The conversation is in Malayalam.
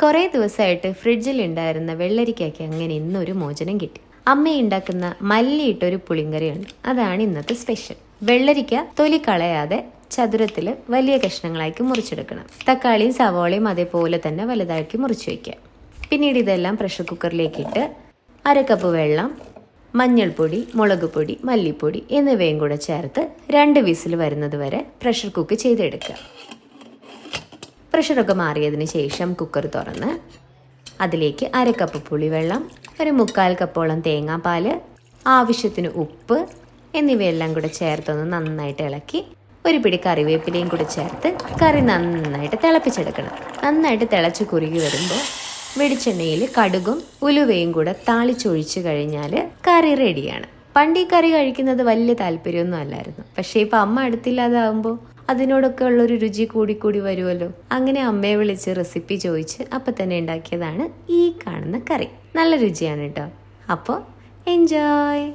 കുറേ ദിവസമായിട്ട് ഫ്രിഡ്ജിൽ ഉണ്ടായിരുന്ന വെള്ളരിക്കയ്ക്ക് അങ്ങനെ ഇന്നൊരു മോചനം കിട്ടി. അമ്മ ഉണ്ടാക്കുന്ന മല്ലിയിട്ടൊരു പുളിങ്കറിയുണ്ട്. അതാണ് ഇന്നത്തെ സ്പെഷ്യൽ. വെള്ളരിക്ക തൊലി കളയാതെ ചതുരത്തിൽ വലിയ കഷ്ണങ്ങളാക്കി മുറിച്ചെടുക്കണം. തക്കാളിയും സവോളയും അതേപോലെ തന്നെ വലുതാക്കി മുറിച്ച് വയ്ക്കുക പിന്നീട് ഇതെല്ലാം പ്രഷർ കുക്കറിലേക്ക് ഇട്ട് അര കപ്പ് വെള്ളം മഞ്ഞൾപ്പൊടി മുളക് പൊടി മല്ലിപ്പൊടി എന്നിവയും കൂടെ ചേർത്ത് രണ്ട് വിസിൽ വരുന്നത് വരെ പ്രഷർ കുക്ക് ചെയ്തെടുക്കുക. പ്രഷറൊക്കെ മാറിയതിന് ശേഷം കുക്കർ തുറന്ന് അതിലേക്ക് അര കപ്പ് പുളിവെള്ളം ഒരു മുക്കാൽ കപ്പോളം തേങ്ങാപ്പാൽ ആവശ്യത്തിന് ഉപ്പ് എന്നിവയെല്ലാം കൂടെ ചേർത്തൊന്ന് നന്നായിട്ട് ഇളക്കി ഒരു പിടി കറിവേപ്പിലയും കൂടി ചേർത്ത് കറി നന്നായിട്ട് തിളപ്പിച്ചെടുക്കണം. നന്നായിട്ട് തിളച്ച് കുറുകി വരുമ്പോൾ വെളിച്ചെണ്ണയിൽ കടുകും ഉലുവയും കൂടെ താളിച്ചൊഴിച്ചു കഴിഞ്ഞാൽ കറി റെഡിയാണ് പണ്ട് ഈ കറി കഴിക്കുന്നത് വലിയ താല്പര്യമൊന്നും അല്ലായിരുന്നു. പക്ഷേ ഇപ്പം അമ്മ അടുത്തില്ലാതാകുമ്പോൾ അതിനോടൊക്കെ ഉള്ളൊരു രുചി കൂടി കൂടി വരുമല്ലോ അങ്ങനെ അമ്മയെ വിളിച്ച് റെസിപ്പി ചോദിച്ച് അപ്പം തന്നെ ഉണ്ടാക്കിയതാണ് ഈ കാണുന്ന കറി. നല്ല രുചിയാണ് കേട്ടോ അപ്പോൾ എൻജോയ്